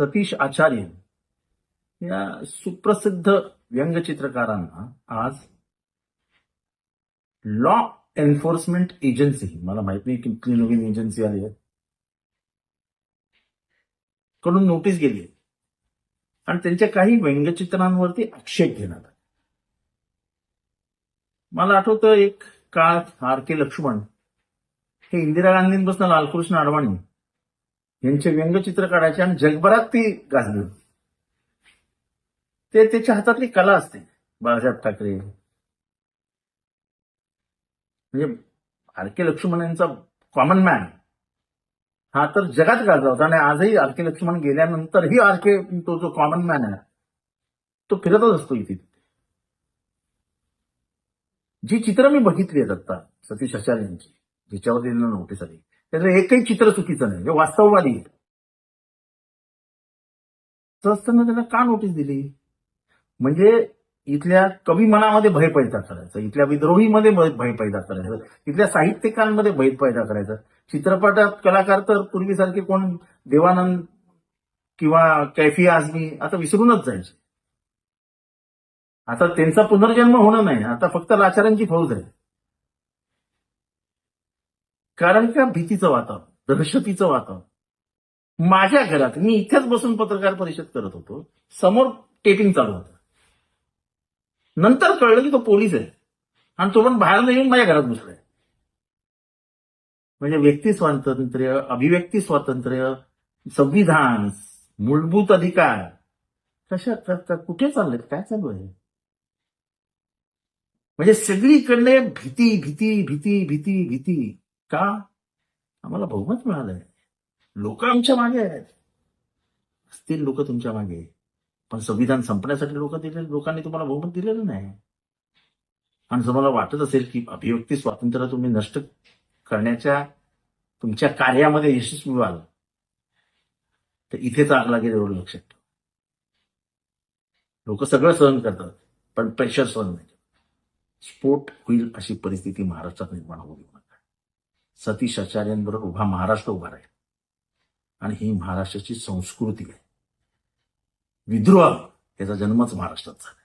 सतीश आचार्य या सुप्रसिद्ध व्यंगचित्रकारांना आज लॉ एन्फोर्समेंट एजन्सी मला माहीत नाही किती नवीन एजन्सी आली आहे कडून नोटीस गेली आहे. आणि त्यांच्या काही व्यंगचित्रांवरती आक्षेप घेण्यात आला मला आठवतं एक काळात आर के लक्ष्मण हे इंदिरा गांधींपासून लालकृष्ण अडवाणी यांचे व्यंगचित्र काढायचे आणि जगभरात ती गाजली ते त्याच्या हातातली कला असते बाळासाहेब ठाकरे. म्हणजे आर के लक्ष्मण यांचा कॉमन मॅन हा तर जगात गाजला होता आणि आजही आर के लक्ष्मण गेल्यानंतरही आर के तो जो कॉमन मॅन आहे तो फिरतच असतो इथे. जी चित्र मी बघितली आहेत आता सतीश आचार्य यांची ज्याच्यावर दिलेलं नोटीस आली. त्याचं एकही चित्र चुकीचं नाही हे वास्तववादी आहे. तर असताना त्यांना का नोटीस दिली? म्हणजे इथल्या कवी मनामध्ये भय पैदा करायचा इथल्या विद्रोहीमध्ये भय भय पैदा करायचं इथल्या साहित्यिकांमध्ये भय पैदा करायचा. चित्रपटात कलाकार तर पूर्वीसारखे कोण देवानंद किंवा कैफी आझमी आता विसरूनच जायचे. आता त्यांचा पुनर्जन्म होणं नाही आता फक्त लाचारांची फौज आहे. कारण का भीतीचं वातावरण दहशतीचं वातावरण? माझ्या घरात मी इथेच बसून पत्रकार परिषद करत होतो. समोर टेपिंग चालू होतं. नंतर कळलं की तो पोलीस आहे. आणि तो पण बाहेर येऊन माझ्या घरात घुसलाय म्हणजे व्यक्ती स्वातंत्र्य अभिव्यक्ती स्वातंत्र्य संविधान मूलभूत अधिकार कशा कुठे चाललंय काय चालू आहे? म्हणजे सगळीकडे भीती भीती भीती भीती भीती. का? आम्हाला बहुमत मिळालंय. लोक आमच्या मागे आहेत. असतील लोक तुमच्या मागे. पण संविधान संपण्यासाठी लोक दिले लोकांनी तुम्हाला बहुमत दिलेलं नाही. आणि जर मला वाटत असेल की अभिव्यक्ती स्वातंत्र्य तुम्ही नष्ट करण्याच्या तुमच्या कार्यामध्ये यशस्वी व्हाल. तर इथेच आग लागेल एवढं लक्षात ठेवा. लोक सगळं सहन करतात पण प्रेशर सहन नाही स्फोट होईल अशी परिस्थिती महाराष्ट्रात निर्माण होऊ देऊ नका. सतीश आचार्यांबरोबर उभा महाराष्ट्र उभा राहील. आणि ही महाराष्ट्राची संस्कृती आहे. विद्रोह याचा जन्मच महाराष्ट्रात झाला.